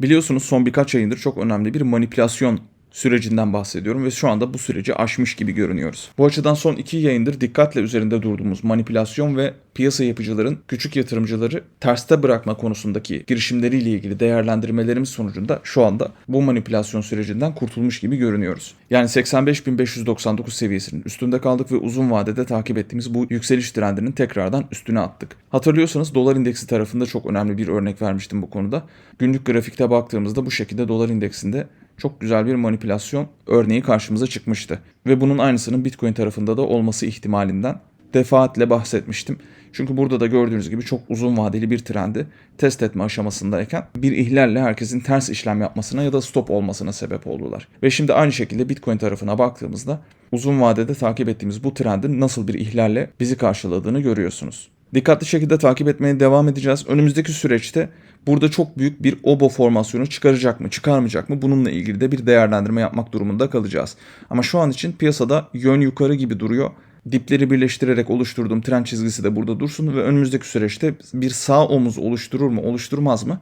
Biliyorsunuz son birkaç ayındır çok önemli bir manipülasyon sürecinden bahsediyorum ve şu anda bu süreci aşmış gibi görünüyoruz. Bu açıdan son iki yayındır dikkatle üzerinde durduğumuz manipülasyon ve piyasa yapıcıların küçük yatırımcıları terste bırakma konusundaki girişimleriyle ilgili değerlendirmelerimiz sonucunda şu anda bu manipülasyon sürecinden kurtulmuş gibi görünüyoruz. Yani 85.599 seviyesinin üstünde kaldık ve uzun vadede takip ettiğimiz bu yükseliş trendinin tekrardan üstüne attık. Hatırlıyorsanız dolar indeksi tarafında çok önemli bir örnek vermiştim bu konuda. Günlük grafikte baktığımızda bu şekilde dolar indeksinde çok güzel bir manipülasyon örneği karşımıza çıkmıştı. Ve bunun aynısının Bitcoin tarafında da olması ihtimalinden defaatle bahsetmiştim. Çünkü burada da gördüğünüz gibi çok uzun vadeli bir trendi test etme aşamasındayken bir ihlalle herkesin ters işlem yapmasına ya da stop olmasına sebep oldular. Ve şimdi aynı şekilde Bitcoin tarafına baktığımızda uzun vadede takip ettiğimiz bu trendin nasıl bir ihlalle bizi karşıladığını görüyorsunuz. Dikkatli şekilde takip etmeye devam edeceğiz. Önümüzdeki süreçte burada çok büyük bir obo formasyonu çıkaracak mı, çıkarmayacak mı bununla ilgili de bir değerlendirme yapmak durumunda kalacağız. Ama şu an için piyasada yön yukarı gibi duruyor. Dipleri birleştirerek oluşturduğum trend çizgisi de burada dursun ve önümüzdeki süreçte bir sağ omuz oluşturur mu, oluşturmaz mı?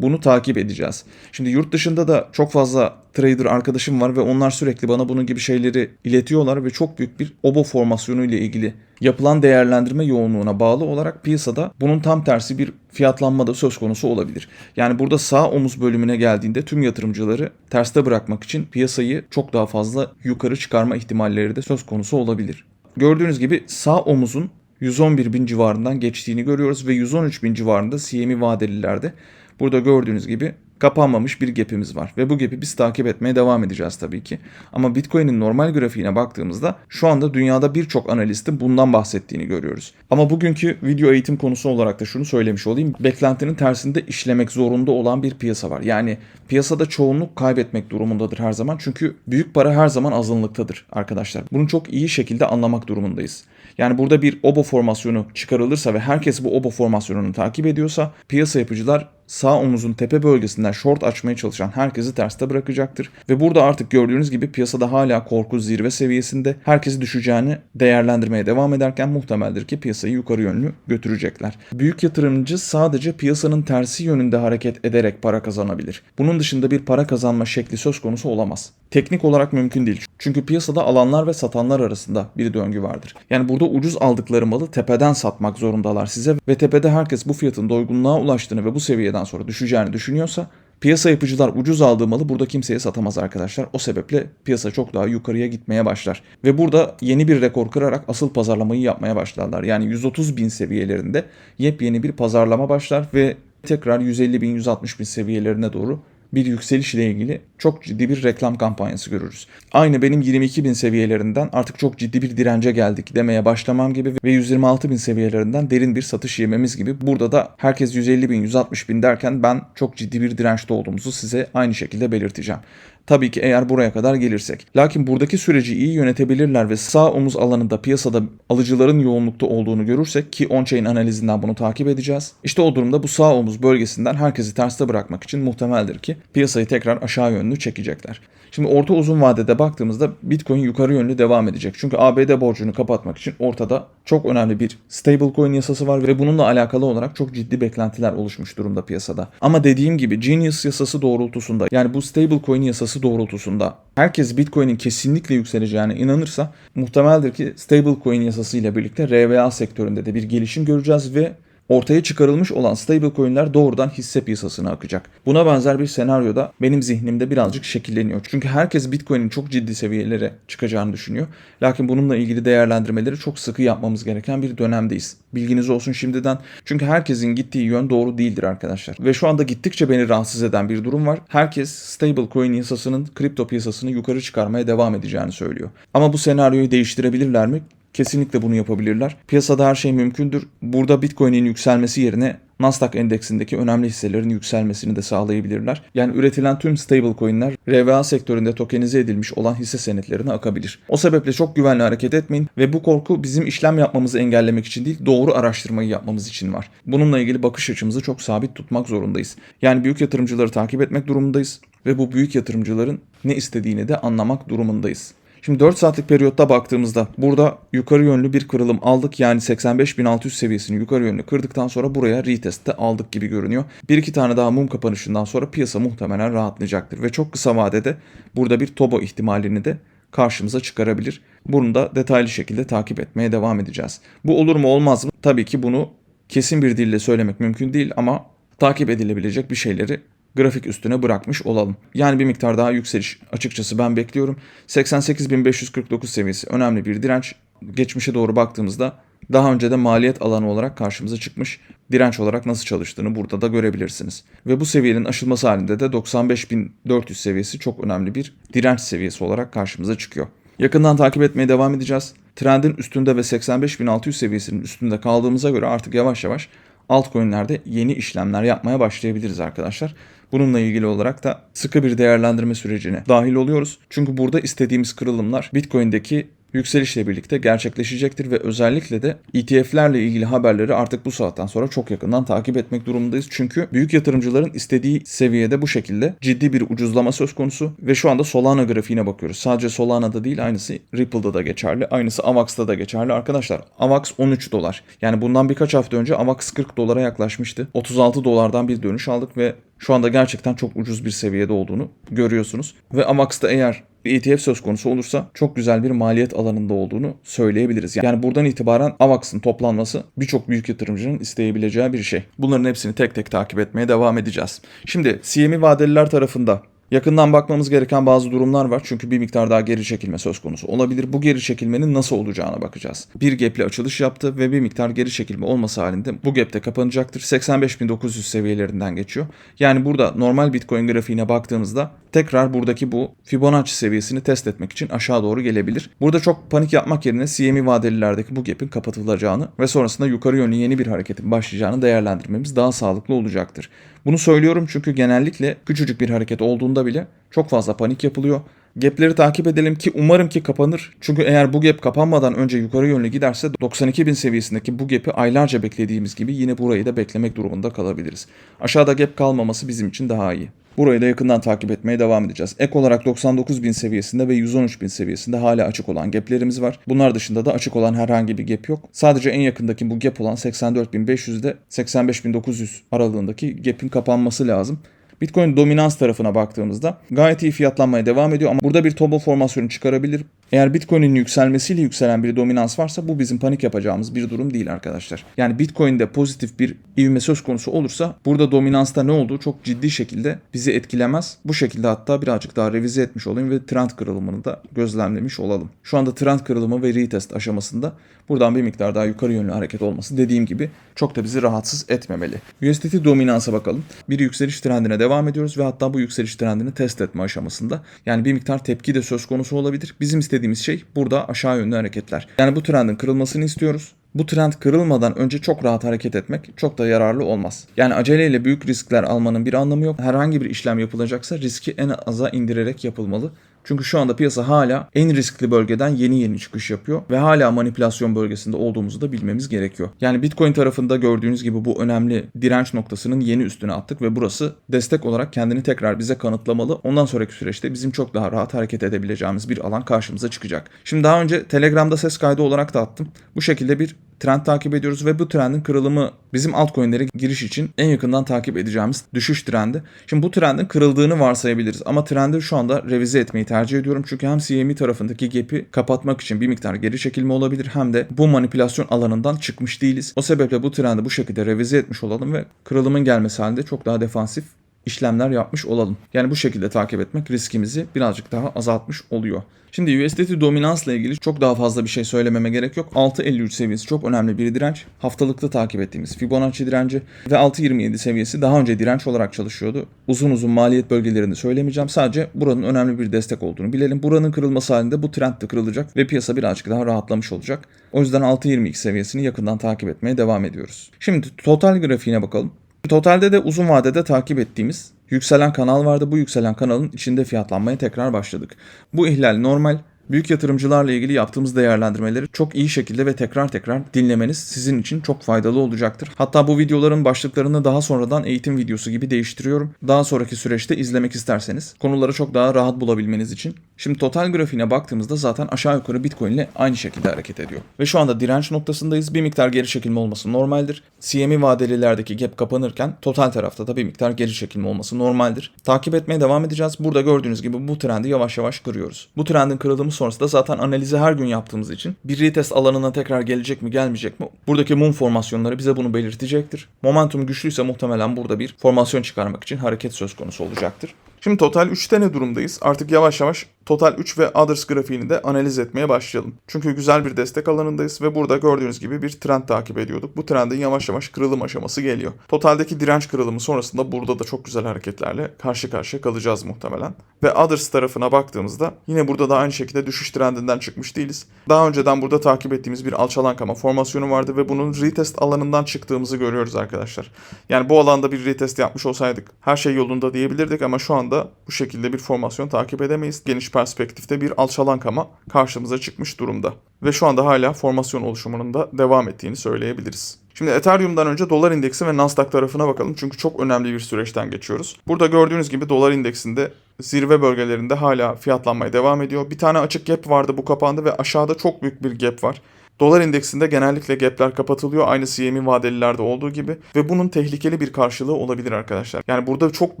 Bunu takip edeceğiz. Şimdi yurt dışında da çok fazla trader arkadaşım var ve onlar sürekli bana bunun gibi şeyleri iletiyorlar ve çok büyük bir obo formasyonu ile ilgili yapılan değerlendirme yoğunluğuna bağlı olarak piyasada bunun tam tersi bir fiyatlanma da söz konusu olabilir. Yani burada sağ omuz bölümüne geldiğinde tüm yatırımcıları terste bırakmak için piyasayı çok daha fazla yukarı çıkarma ihtimalleri de söz konusu olabilir. Gördüğünüz gibi sağ omuzun 111 bin civarından geçtiğini görüyoruz ve 113 bin civarında CME vadelilerde Burada gördüğünüz gibi kapanmamış bir gap'imiz var ve bu gap'i biz takip etmeye devam edeceğiz tabii ki. Ama Bitcoin'in normal grafiğine baktığımızda şu anda dünyada birçok analistin bundan bahsettiğini görüyoruz. Ama bugünkü video eğitim konusu olarak da şunu söylemiş olayım. Beklentinin tersinde işlemek zorunda olan bir piyasa var. Yani piyasada çoğunluk kaybetmek durumundadır her zaman. Çünkü büyük para her zaman azınlıktadır arkadaşlar. Bunu çok iyi şekilde anlamak durumundayız. Yani burada bir obo formasyonu çıkarılırsa ve herkes bu obo formasyonunu takip ediyorsa piyasa yapıcılar sağ omuzun tepe bölgesinden short açmaya çalışan herkesi terste bırakacaktır. Ve burada artık gördüğünüz gibi piyasada hala korku zirve seviyesinde herkesi düşeceğini değerlendirmeye devam ederken muhtemeldir ki piyasayı yukarı yönlü götürecekler. Büyük yatırımcı sadece piyasanın tersi yönünde hareket ederek para kazanabilir. Bunun dışında bir para kazanma şekli söz konusu olamaz. Teknik olarak mümkün değil. Çünkü piyasada alanlar ve satanlar arasında bir döngü vardır. Yani burada ucuz aldıkları malı tepeden satmak zorundalar size ve tepede herkes bu fiyatın doygunluğa ulaştığını ve bu seviyeden sonra düşeceğini düşünüyorsa Piyasa yapıcılar ucuz aldığı malı burada kimseye satamaz arkadaşlar. O sebeple piyasa çok daha yukarıya gitmeye başlar. Ve burada yeni bir rekor kırarak asıl pazarlamayı yapmaya başlarlar. Yani 130 bin seviyelerinde yepyeni bir pazarlama başlar ve tekrar 150 bin 160 bin seviyelerine doğru bir yükseliş ile ilgili çok ciddi bir reklam kampanyası görürüz. Aynı benim 22 bin seviyelerinden artık çok ciddi bir dirence geldik demeye başlamam gibi ve 126 bin seviyelerinden derin bir satış yememiz gibi burada da herkes 150 bin 160 bin derken ben çok ciddi bir dirençte olduğumuzu size aynı şekilde belirteceğim. Tabii ki eğer buraya kadar gelirsek. Lakin buradaki süreci iyi yönetebilirler ve sağ omuz alanında piyasada alıcıların yoğunlukta olduğunu görürsek ki on-chain analizinden bunu takip edeceğiz. İşte o durumda bu sağ omuz bölgesinden herkesi terste bırakmak için muhtemeldir ki piyasayı tekrar aşağı yönlü çekecekler. Şimdi orta uzun vadede baktığımızda Bitcoin yukarı yönlü devam edecek. Çünkü ABD borcunu kapatmak için ortada çok önemli bir stablecoin yasası var ve bununla alakalı olarak çok ciddi beklentiler oluşmuş durumda piyasada. Ama dediğim gibi Genius yasası doğrultusunda yani bu stablecoin yasası doğrultusunda herkes Bitcoin'in kesinlikle yükseleceğine inanırsa muhtemeldir ki stablecoin yasası ile birlikte RVA sektöründe de bir gelişim göreceğiz ve ortaya çıkarılmış olan stablecoin'ler doğrudan hisse piyasasına akacak. Buna benzer bir senaryoda benim zihnimde birazcık şekilleniyor. Çünkü herkes Bitcoin'in çok ciddi seviyelere çıkacağını düşünüyor. Lakin bununla ilgili değerlendirmeleri çok sıkı yapmamız gereken bir dönemdeyiz. Bilginiz olsun şimdiden. Çünkü herkesin gittiği yön doğru değildir arkadaşlar. Ve şu anda gittikçe beni rahatsız eden bir durum var. Herkes stablecoin yasasının kripto piyasasını yukarı çıkarmaya devam edeceğini söylüyor. Ama bu senaryoyu değiştirebilirler mi? Kesinlikle bunu yapabilirler. Piyasada her şey mümkündür. Burada Bitcoin'in yükselmesi yerine Nasdaq endeksindeki önemli hisselerin yükselmesini de sağlayabilirler. Yani üretilen tüm stablecoin'ler RVA sektöründe tokenize edilmiş olan hisse senetlerine akabilir. O sebeple çok güvenli hareket etmeyin ve bu korku bizim işlem yapmamızı engellemek için değil, doğru araştırmayı yapmamız için var. Bununla ilgili bakış açımızı çok sabit tutmak zorundayız. Yani büyük yatırımcıları takip etmek durumundayız ve bu büyük yatırımcıların ne istediğini de anlamak durumundayız. Şimdi 4 saatlik periyotta baktığımızda burada yukarı yönlü bir kırılım aldık. Yani 85.600 seviyesini yukarı yönlü kırdıktan sonra buraya retest'te aldık gibi görünüyor. Bir iki tane daha mum kapanışından sonra piyasa muhtemelen rahatlayacaktır. Ve çok kısa vadede burada bir tobo ihtimalini de karşımıza çıkarabilir. Bunu da detaylı şekilde takip etmeye devam edeceğiz. Bu olur mu olmaz mı? Tabii ki bunu kesin bir dille söylemek mümkün değil ama takip edilebilecek bir şeyleri grafik üstüne bırakmış olalım. Yani bir miktar daha yükseliş açıkçası ben bekliyorum. 88.549 seviyesi önemli bir direnç. Geçmişe doğru baktığımızda daha önce de maliyet alanı olarak karşımıza çıkmış. Direnç olarak nasıl çalıştığını burada da görebilirsiniz. Ve bu seviyenin aşılması halinde de 95.400 seviyesi çok önemli bir direnç seviyesi olarak karşımıza çıkıyor. Yakından takip etmeye devam edeceğiz. Trendin üstünde ve 85.600 seviyesinin üstünde kaldığımıza göre artık yavaş yavaş altcoin'lerde yeni işlemler yapmaya başlayabiliriz arkadaşlar. Bununla ilgili olarak da sıkı bir değerlendirme sürecine dahil oluyoruz. Çünkü burada istediğimiz kırılımlar Bitcoin'deki yükselişle birlikte gerçekleşecektir ve özellikle de ETF'lerle ilgili haberleri artık bu saatten sonra çok yakından takip etmek durumundayız. Çünkü büyük yatırımcıların istediği seviyede bu şekilde ciddi bir ucuzlama söz konusu ve şu anda Solana grafiğine bakıyoruz. Sadece Solana'da değil aynısı Ripple'da da geçerli. Aynısı AVAX'da da geçerli. Arkadaşlar AVAX 13 dolar. Yani bundan birkaç hafta önce AVAX 40 dolara yaklaşmıştı. 36 dolardan bir dönüş aldık ve şu anda gerçekten çok ucuz bir seviyede olduğunu görüyorsunuz. Ve AVAX'da eğer bir ETF söz konusu olursa çok güzel bir maliyet alanında olduğunu söyleyebiliriz. Yani buradan itibaren AVAX'ın toplanması birçok büyük yatırımcının isteyebileceği bir şey. Bunların hepsini tek tek takip etmeye devam edeceğiz. Şimdi CME vadeliler tarafında Yakından bakmamız gereken bazı durumlar var çünkü bir miktar daha geri çekilme söz konusu olabilir. Bu geri çekilmenin nasıl olacağına bakacağız. Bir gap'li açılış yaptı ve bir miktar geri çekilme olması halinde bu gap de kapanacaktır. 85.900 seviyelerinden geçiyor. Yani burada normal Bitcoin grafiğine baktığımızda tekrar buradaki bu Fibonacci seviyesini test etmek için aşağı doğru gelebilir. Burada çok panik yapmak yerine CME vadelilerdeki bu gap'in kapatılacağını ve sonrasında yukarı yönlü yeni bir hareketin başlayacağını değerlendirmemiz daha sağlıklı olacaktır. Bunu söylüyorum çünkü genellikle küçücük bir hareket olduğunda bile çok fazla panik yapılıyor. Gap'leri takip edelim ki umarım ki kapanır. Çünkü eğer bu gap kapanmadan önce yukarı yönlü giderse 92.000 seviyesindeki bu gap'i aylarca beklediğimiz gibi yine burayı da beklemek durumunda kalabiliriz. Aşağıda gap kalmaması bizim için daha iyi. Burayı da yakından takip etmeye devam edeceğiz. Ek olarak 99.000 seviyesinde ve 113.000 seviyesinde hala açık olan gaplerimiz var. Bunlar dışında da açık olan herhangi bir gap yok. Sadece en yakındaki bu gap olan 84.500'de 85.900 aralığındaki gap'in kapanması lazım. Bitcoin dominans tarafına baktığımızda gayet iyi fiyatlanmaya devam ediyor ama burada bir tobo formasyonu çıkarabilir. Eğer Bitcoin'in yükselmesiyle yükselen bir dominans varsa bu bizim panik yapacağımız bir durum değil arkadaşlar. Yani Bitcoin'de pozitif bir ivme söz konusu olursa burada dominansta ne olduğu çok ciddi şekilde bizi etkilemez. Bu şekilde hatta birazcık daha revize etmiş olayım ve trend kırılımını da gözlemlemiş olalım. Şu anda trend kırılımı ve retest aşamasında buradan bir miktar daha yukarı yönlü hareket olması dediğim gibi çok da bizi rahatsız etmemeli. USDT dominansa bakalım. Bir yükseliş trendine devam ediyoruz ve hatta bu yükseliş trendini test etme aşamasında. Yani bir miktar tepki de söz konusu olabilir. Bizim istediğimiz şey burada aşağı yönlü hareketler. Yani bu trendin kırılmasını istiyoruz. Bu trend kırılmadan önce çok rahat hareket etmek çok da yararlı olmaz. Yani aceleyle büyük riskler almanın bir anlamı yok. Herhangi bir işlem yapılacaksa riski en aza indirerek yapılmalı. Çünkü şu anda piyasa hala en riskli bölgeden yeni yeni çıkış yapıyor ve hala manipülasyon bölgesinde olduğumuzu da bilmemiz gerekiyor. Yani Bitcoin tarafında gördüğünüz gibi bu önemli direnç noktasının yeni üstüne attık ve burası destek olarak kendini tekrar bize kanıtlamalı. Ondan sonraki süreçte bizim çok daha rahat hareket edebileceğimiz bir alan karşımıza çıkacak. Şimdi daha önce Telegram'da ses kaydı olarak da attım. Bu şekilde bir trend takip ediyoruz ve bu trendin kırılımı bizim altcoin'lere giriş için en yakından takip edeceğimiz düşüş trendi. Şimdi bu trendin kırıldığını varsayabiliriz ama trendi şu anda revize etmeyi tercih ediyorum. Çünkü hem CME tarafındaki gap'i kapatmak için bir miktar geri çekilme olabilir hem de bu manipülasyon alanından çıkmış değiliz. O sebeple bu trendi bu şekilde revize etmiş olalım ve kırılımın gelmesi halinde çok daha defansif işlemler yapmış olalım. Yani bu şekilde takip etmek riskimizi birazcık daha azaltmış oluyor. Şimdi USDT dominansla ilgili çok daha fazla bir şey söylememe gerek yok. 6.53 seviyesi çok önemli bir direnç. Haftalıkta takip ettiğimiz Fibonacci direnci ve 6.27 seviyesi daha önce direnç olarak çalışıyordu. Uzun uzun maliyet bölgelerini söylemeyeceğim. Sadece buranın önemli bir destek olduğunu bilelim. Buranın kırılması halinde bu trend de kırılacak ve piyasa birazcık daha rahatlamış olacak. O yüzden 6.22 seviyesini yakından takip etmeye devam ediyoruz. Şimdi total grafiğine bakalım. Totalde de uzun vadede takip ettiğimiz yükselen kanal vardı. Bu yükselen kanalın içinde fiyatlanmaya tekrar başladık. Bu ihlal normal Büyük yatırımcılarla ilgili yaptığımız değerlendirmeleri çok iyi şekilde ve tekrar tekrar dinlemeniz sizin için çok faydalı olacaktır. Hatta bu videoların başlıklarını daha sonradan eğitim videosu gibi değiştiriyorum. Daha sonraki süreçte izlemek isterseniz konuları çok daha rahat bulabilmeniz için. Şimdi total grafiğine baktığımızda zaten aşağı yukarı Bitcoin ile aynı şekilde hareket ediyor. Ve şu anda direnç noktasındayız. Bir miktar geri çekilme olması normaldir. CME vadelilerdeki gap kapanırken total tarafta da bir miktar geri çekilme olması normaldir. Takip etmeye devam edeceğiz. Burada gördüğünüz gibi bu trendi yavaş yavaş kırıyoruz. Bu trendin kırılımı sonrasında zaten analizi her gün yaptığımız için bir retest alanına tekrar gelecek mi gelmeyecek mi? Buradaki mum formasyonları bize bunu belirtecektir. Momentum güçlüyse muhtemelen burada bir formasyon çıkarmak için hareket söz konusu olacaktır. Şimdi total 3'te ne durumdayız? Artık yavaş yavaş Total 3 ve Others grafiğini de analiz etmeye başlayalım. Çünkü güzel bir destek alanındayız ve burada gördüğünüz gibi bir trend takip ediyorduk. Bu trendin yavaş yavaş kırılım aşaması geliyor. Totaldeki direnç kırılımı sonrasında burada da çok güzel hareketlerle karşı karşıya kalacağız muhtemelen. Ve Others tarafına baktığımızda yine burada da aynı şekilde düşüş trendinden çıkmış değiliz. Daha önceden burada takip ettiğimiz bir alçalan kama formasyonu vardı ve bunun retest alanından çıktığımızı görüyoruz arkadaşlar. Yani bu alanda bir retest yapmış olsaydık her şey yolunda diyebilirdik ama şu anda bu şekilde bir formasyon takip edemeyiz. Geniş perspektifte bir alçalan kama karşımıza çıkmış durumda. Ve şu anda hala formasyon oluşumunun da devam ettiğini söyleyebiliriz. Şimdi Ethereum'dan önce dolar indeksi ve Nasdaq tarafına bakalım çünkü çok önemli bir süreçten geçiyoruz. Burada gördüğünüz gibi dolar indeksinde zirve bölgelerinde hala fiyatlanmaya devam ediyor. Bir tane açık gap vardı bu kapandı ve aşağıda çok büyük bir gap var. Dolar endeksinde genellikle gapler kapatılıyor aynı CME vadelilerde olduğu gibi ve bunun tehlikeli bir karşılığı olabilir arkadaşlar. Yani burada çok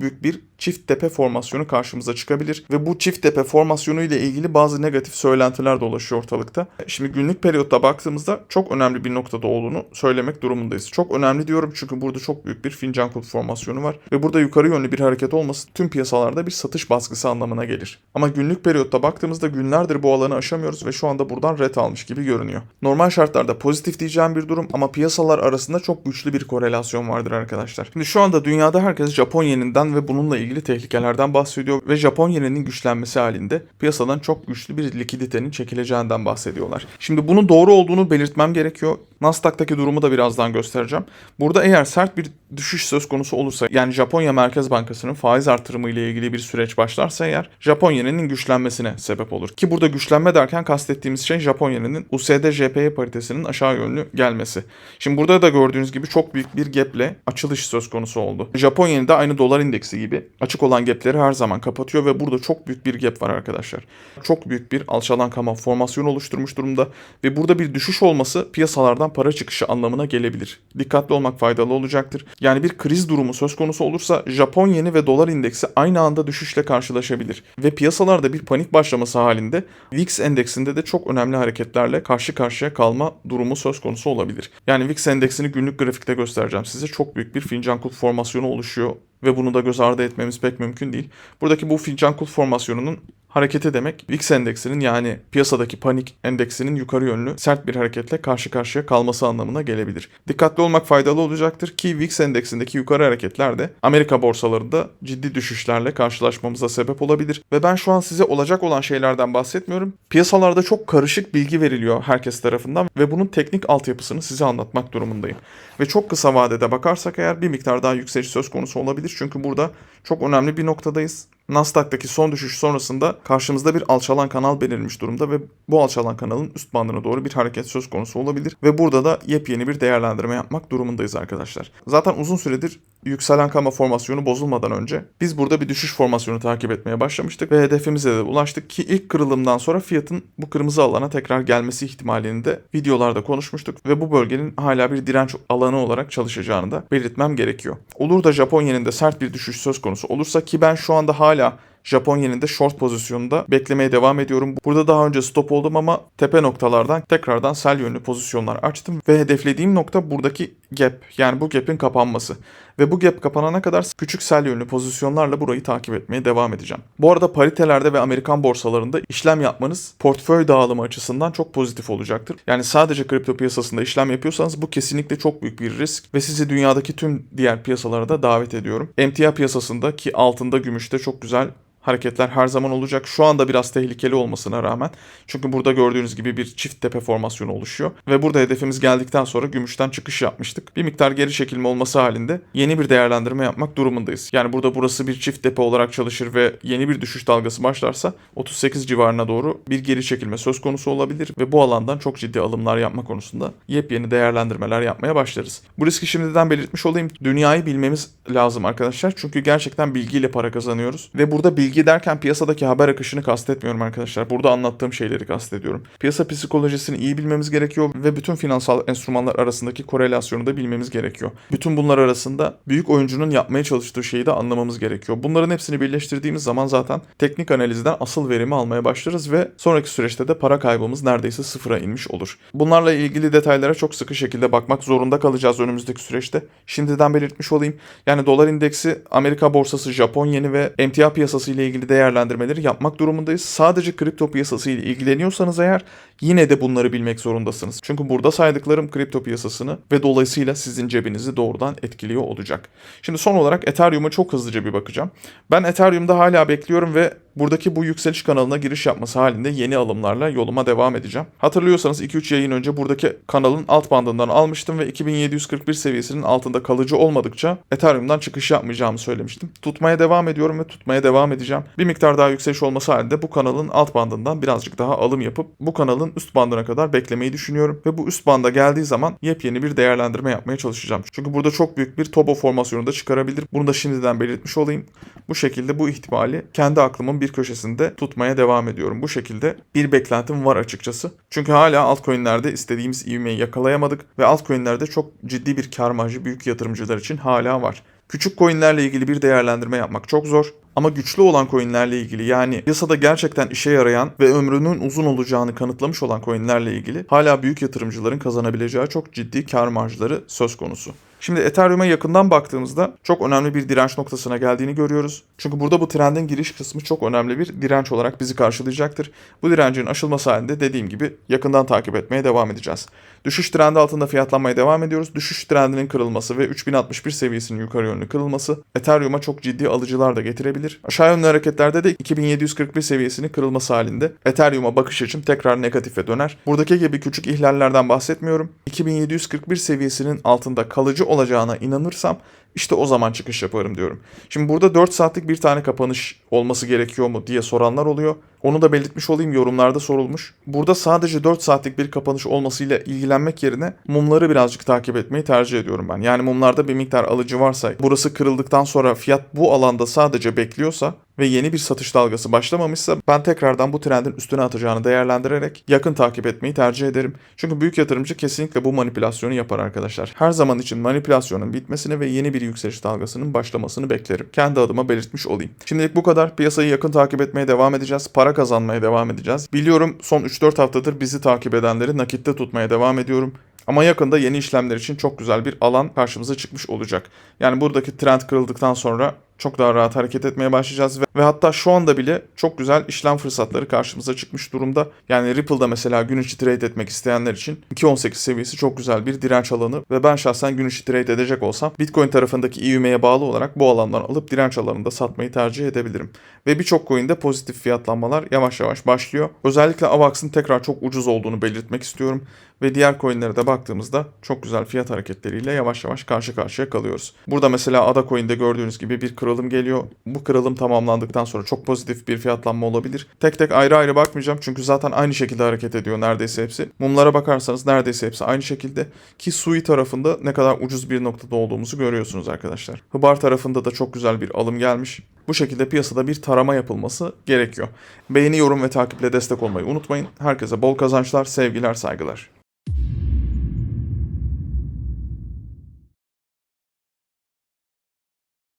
büyük bir çift tepe formasyonu karşımıza çıkabilir ve bu çift tepe formasyonu ile ilgili bazı negatif söylentiler dolaşıyor ortalıkta. Şimdi günlük periyotta baktığımızda çok önemli bir noktada olduğunu söylemek durumundayız. Çok önemli diyorum çünkü burada çok büyük bir fincan kulp formasyonu var ve burada yukarı yönlü bir hareket olması tüm piyasalarda bir satış baskısı anlamına gelir. Ama günlük periyotta baktığımızda günlerdir bu alanı aşamıyoruz ve şu anda buradan ret almış gibi görünüyor. Normal şartlarda pozitif diyeceğim bir durum ama piyasalar arasında çok güçlü bir korelasyon vardır arkadaşlar. Şimdi şu anda dünyada herkes Japon yeninden ve bununla ilgili tehlikelerden bahsediyor ve Japon yeninin güçlenmesi halinde piyasadan çok güçlü bir likiditenin çekileceğinden bahsediyorlar. Şimdi bunun doğru olduğunu belirtmem gerekiyor. Nasdaq'taki durumu da birazdan göstereceğim. Burada eğer sert bir düşüş söz konusu olursa yani Japonya Merkez Bankası'nın faiz artırımı ile ilgili bir süreç başlarsa eğer Japon yeninin güçlenmesine sebep olur. Ki burada güçlenme derken kastettiğimiz şey Japon yeninin USD JPY paritesinin aşağı yönlü gelmesi. Şimdi burada da gördüğünüz gibi çok büyük bir gaple açılış söz konusu oldu. Japon yeni de aynı dolar indeksi gibi açık olan gapleri her zaman kapatıyor ve burada çok büyük bir gap var arkadaşlar. Çok büyük bir alçalan kama formasyonu oluşturmuş durumda ve burada bir düşüş olması piyasalardan para çıkışı anlamına gelebilir. Dikkatli olmak faydalı olacaktır. Yani bir kriz durumu söz konusu olursa Japon yeni ve dolar indeksi aynı anda düşüşle karşılaşabilir. Ve piyasalarda bir panik başlaması halinde VIX endeksinde de çok önemli hareketlerle karşı karşıya kalma durumu söz konusu olabilir. Yani VIX endeksini günlük grafikte göstereceğim size. Çok büyük bir fincan kulp formasyonu oluşuyor ve bunu da göz ardı etmemiz pek mümkün değil. Buradaki bu fincan kulp formasyonunun hareketi demek VIX endeksinin yani piyasadaki panik endeksinin yukarı yönlü sert bir hareketle karşı karşıya kalması anlamına gelebilir. Dikkatli olmak faydalı olacaktır ki VIX endeksindeki yukarı hareketler de Amerika borsalarında ciddi düşüşlerle karşılaşmamıza sebep olabilir. Ve ben şu an size olacak olan şeylerden bahsetmiyorum. Piyasalarda çok karışık bilgi veriliyor herkes tarafından ve bunun teknik altyapısını size anlatmak durumundayım. Ve çok kısa vadede bakarsak eğer bir miktar daha yükseliş söz konusu olabilir. Çünkü burada çok önemli bir noktadayız. Nasdaq'taki son düşüş sonrasında karşımızda bir alçalan kanal belirmiş durumda ve bu alçalan kanalın üst bandına doğru bir hareket söz konusu olabilir ve burada da yepyeni bir değerlendirme yapmak durumundayız arkadaşlar. Zaten uzun süredir yükselen kama formasyonu bozulmadan önce biz burada bir düşüş formasyonu takip etmeye başlamıştık ve hedefimize de ulaştık ki ilk kırılımdan sonra fiyatın bu kırmızı alana tekrar gelmesi ihtimalini de videolarda konuşmuştuk ve bu bölgenin hala bir direnç alanı olarak çalışacağını da belirtmem gerekiyor. Olur da Japonya'nın da sert bir düşüş söz konusu olursa ki ben şu anda hala Japon yeninde short pozisyonunda beklemeye devam ediyorum. Burada daha önce stop oldum ama tepe noktalardan tekrardan sell yönlü pozisyonlar açtım ve hedeflediğim nokta buradaki gap yani bu gap'in kapanması. Ve bu gap kapanana kadar küçük sell yönlü pozisyonlarla burayı takip etmeye devam edeceğim. Bu arada paritelerde ve Amerikan borsalarında işlem yapmanız portföy dağılımı açısından çok pozitif olacaktır. Yani sadece kripto piyasasında işlem yapıyorsanız bu kesinlikle çok büyük bir risk ve sizi dünyadaki tüm diğer piyasalara da davet ediyorum. MTA piyasasında ki altında gümüşte çok güzel hareketler her zaman olacak. Şu anda biraz tehlikeli olmasına rağmen. Çünkü burada gördüğünüz gibi bir çift tepe formasyonu oluşuyor. Ve burada hedefimiz geldikten sonra gümüşten çıkış yapmıştık. Bir miktar geri çekilme olması halinde yeni bir değerlendirme yapmak durumundayız. Yani burada burası bir çift tepe olarak çalışır ve yeni bir düşüş dalgası başlarsa 38 civarına doğru bir geri çekilme söz konusu olabilir ve bu alandan çok ciddi alımlar yapma konusunda yepyeni değerlendirmeler yapmaya başlarız. Bu riski şimdiden belirtmiş olayım. Dünyayı bilmemiz lazım arkadaşlar. Çünkü gerçekten bilgiyle para kazanıyoruz. Ve burada bilgi derken piyasadaki haber akışını kastetmiyorum arkadaşlar. Burada anlattığım şeyleri kastediyorum. Piyasa psikolojisini iyi bilmemiz gerekiyor ve bütün finansal enstrümanlar arasındaki korelasyonu da bilmemiz gerekiyor. Bütün bunlar arasında büyük oyuncunun yapmaya çalıştığı şeyi de anlamamız gerekiyor. Bunların hepsini birleştirdiğimiz zaman zaten teknik analizden asıl verimi almaya başlarız ve sonraki süreçte de para kaybımız neredeyse sıfıra inmiş olur. Bunlarla ilgili detaylara çok sıkı şekilde bakmak zorunda kalacağız önümüzdeki süreçte. Şimdiden belirtmiş olayım. Yani dolar indeksi, Amerika borsası, Japon yeni ve emtia piyasası ile ilgili değerlendirmeleri yapmak durumundayız. Sadece kripto piyasası ile ilgileniyorsanız eğer yine de bunları bilmek zorundasınız. Çünkü burada saydıklarım kripto piyasasını ve dolayısıyla sizin cebinizi doğrudan etkiliyor olacak. Şimdi son olarak Ethereum'a çok hızlıca bir bakacağım. Ben Ethereum'da hala bekliyorum ve buradaki bu yükseliş kanalına giriş yapması halinde yeni alımlarla yoluma devam edeceğim. Hatırlıyorsanız 2-3 yayın önce buradaki kanalın alt bandından almıştım ve 2741 seviyesinin altında kalıcı olmadıkça Ethereum'dan çıkış yapmayacağımı söylemiştim. Tutmaya devam ediyorum ve tutmaya devam edeceğim. Bir miktar daha yükseliş olması halinde bu kanalın alt bandından birazcık daha alım yapıp bu kanalın üst bandına kadar beklemeyi düşünüyorum ve bu üst banda geldiği zaman yepyeni bir değerlendirme yapmaya çalışacağım. Çünkü burada çok büyük bir tobo formasyonu da çıkarabilir. Bunu da şimdiden belirtmiş olayım. Bu şekilde bu ihtimali kendi aklımın bir köşesinde tutmaya devam ediyorum. Bu şekilde bir beklentim var açıkçası. Çünkü hala altcoin'lerde istediğimiz ivmeyi yakalayamadık ve altcoin'lerde çok ciddi bir kar marjı büyük yatırımcılar için hala var. Küçük coinlerle ilgili bir değerlendirme yapmak çok zor. Ama güçlü olan coinlerle ilgili yani piyasada gerçekten işe yarayan ve ömrünün uzun olacağını kanıtlamış olan coinlerle ilgili hala büyük yatırımcıların kazanabileceği çok ciddi kar marjları söz konusu. Şimdi Ethereum'a yakından baktığımızda çok önemli bir direnç noktasına geldiğini görüyoruz. Çünkü burada bu trendin giriş kısmı çok önemli bir direnç olarak bizi karşılayacaktır. Bu direncin aşılması halinde dediğim gibi yakından takip etmeye devam edeceğiz. Düşüş trendi altında fiyatlanmaya devam ediyoruz. Düşüş trendinin kırılması ve 3061 seviyesinin yukarı yönlü kırılması Ethereum'a çok ciddi alıcılar da getirebilir. Aşağı yönlü hareketlerde de 2741 seviyesinin kırılması halinde Ethereum'a bakış açım tekrar negatife döner. Buradaki gibi küçük ihlallerden bahsetmiyorum. 2741 seviyesinin altında kalıcı olacağına inanırsam işte o zaman çıkış yaparım diyorum. Şimdi burada 4 saatlik bir tane kapanış olması gerekiyor mu diye soranlar oluyor. Onu da belirtmiş olayım yorumlarda sorulmuş. Burada sadece 4 saatlik bir kapanış olmasıyla ilgilenmek yerine mumları birazcık takip etmeyi tercih ediyorum ben. Yani mumlarda bir miktar alıcı varsa burası kırıldıktan sonra fiyat bu alanda sadece bekliyorsa ve yeni bir satış dalgası başlamamışsa ben tekrardan bu trendin üstüne atacağını değerlendirerek yakın takip etmeyi tercih ederim. Çünkü büyük yatırımcı kesinlikle bu manipülasyonu yapar arkadaşlar. Her zaman için manipülasyonun bitmesini ve yeni bir yükseliş dalgasının başlamasını beklerim. Kendi adıma belirtmiş olayım. Şimdilik bu kadar. Piyasayı yakın takip etmeye devam edeceğiz. Para kazanmaya devam edeceğiz. Biliyorum son 3-4 haftadır bizi takip edenleri nakitte tutmaya devam ediyorum. Ama yakında yeni işlemler için çok güzel bir alan karşımıza çıkmış olacak. Yani buradaki trend kırıldıktan sonra çok daha rahat hareket etmeye başlayacağız ve, ve hatta şu anda bile çok güzel işlem fırsatları karşımıza çıkmış durumda. Yani Ripple'da mesela gün içi trade etmek isteyenler için 2.18 seviyesi çok güzel bir direnç alanı ve ben şahsen gün içi trade edecek olsam Bitcoin tarafındaki ivmeye bağlı olarak bu alandan alıp direnç alanında satmayı tercih edebilirim. Ve birçok coin'de pozitif fiyatlanmalar yavaş yavaş başlıyor. Özellikle AVAX'ın tekrar çok ucuz olduğunu belirtmek istiyorum ve diğer coin'lere de baktığımızda çok güzel fiyat hareketleriyle yavaş yavaş karşı karşıya kalıyoruz. Burada mesela ADA coin'de gördüğünüz gibi bir kırılım geliyor. Bu kırılım tamamlandıktan sonra çok pozitif bir fiyatlanma olabilir. Tek tek ayrı ayrı bakmayacağım çünkü zaten aynı şekilde hareket ediyor neredeyse hepsi. Mumlara bakarsanız neredeyse hepsi aynı şekilde ki Sui tarafında ne kadar ucuz bir noktada olduğumuzu görüyorsunuz arkadaşlar. Hıbar tarafında da çok güzel bir alım gelmiş. Bu şekilde piyasada bir tarama yapılması gerekiyor. Beğeni, yorum ve takiple destek olmayı unutmayın. Herkese bol kazançlar, sevgiler, saygılar.